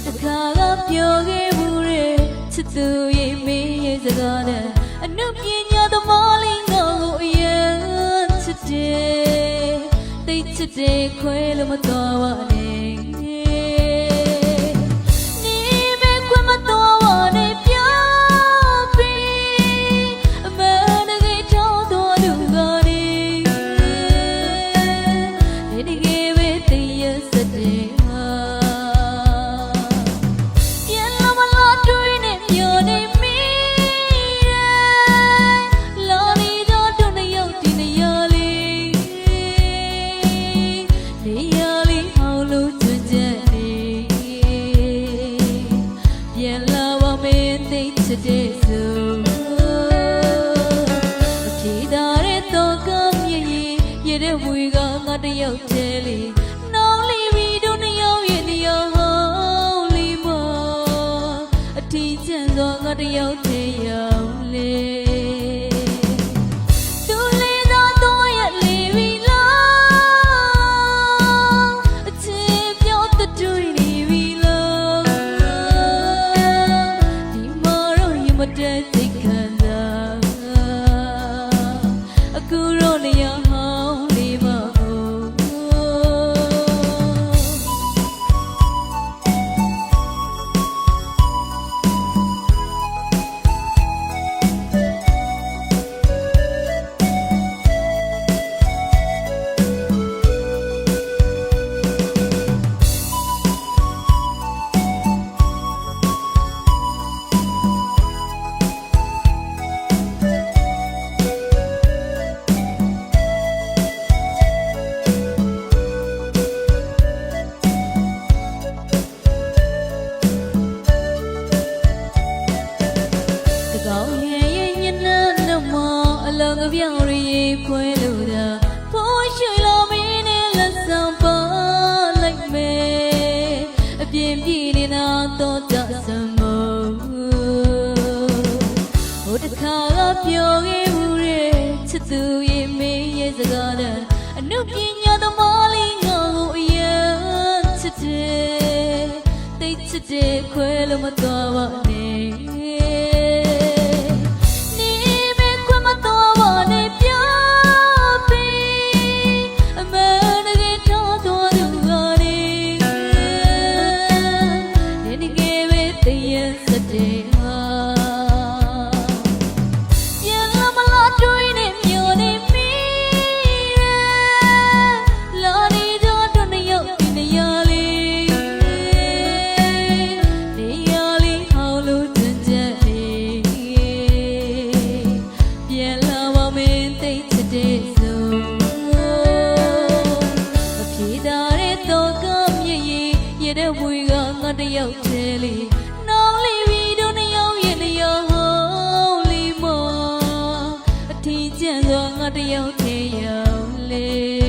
ခဲ့ဘူးတဲ့ချစ်သူရဲ့မင်းရဲ့စကားနဲ့အနုပညာသမားလေးငါ့ကိုအရင်ချစ်တယ်သိချစ်တယ်ခွဲလို့မတော်ပါနဲ့နေမဲ့ခွဲမတော်ပါနဲ့ပြောပြီးအမှန်တကယ်ထောင်းတော်သူကနေနေတကယ်ပဲတည်ရစတဲ့ င်းသိချစ်တဲ့ဆိုအဖြေသာတဲ့တော့ကမြည်ရင်ရတဲ့ဝေကငါတယောက်တည်းလေးနောင်လေးပြီးတို့နှစ်ယောက်ရဲ့နေရာဟောင်းလေးမအထီးကျန်စွာငါတယောက်တည်းရောက်လေ အ ပြောင်းရီခွဲလို့တာဖိုးရွှေလိုမင်းနဲ့လက်ဆောင်ပါလိုက်မယ်အပြင်းပြေနေတာတော့ကြစမို့ဟိုတခါကပြောခဲ့ဘူးတဲ့ချစ်သူရဲ့မင်းရဲ့စကားနဲ့အနုပညာသမားလေးငါ့ကိုအရင်ချစ်တယ်သိချစ်တယ်ခွဲလို့မတော်ပါနဲ့နေ တော့ကမြည်ရင်ရတဲ့ဝေကငါတယောက်ချဲလေးနောင်လေးပြီးတော့နှစ်ယောက်ရဲ့နှစ်ယောက်ဟောင်းလေးမောအထီးကျန်စွာငါတယောက်ချဲရောက်လေး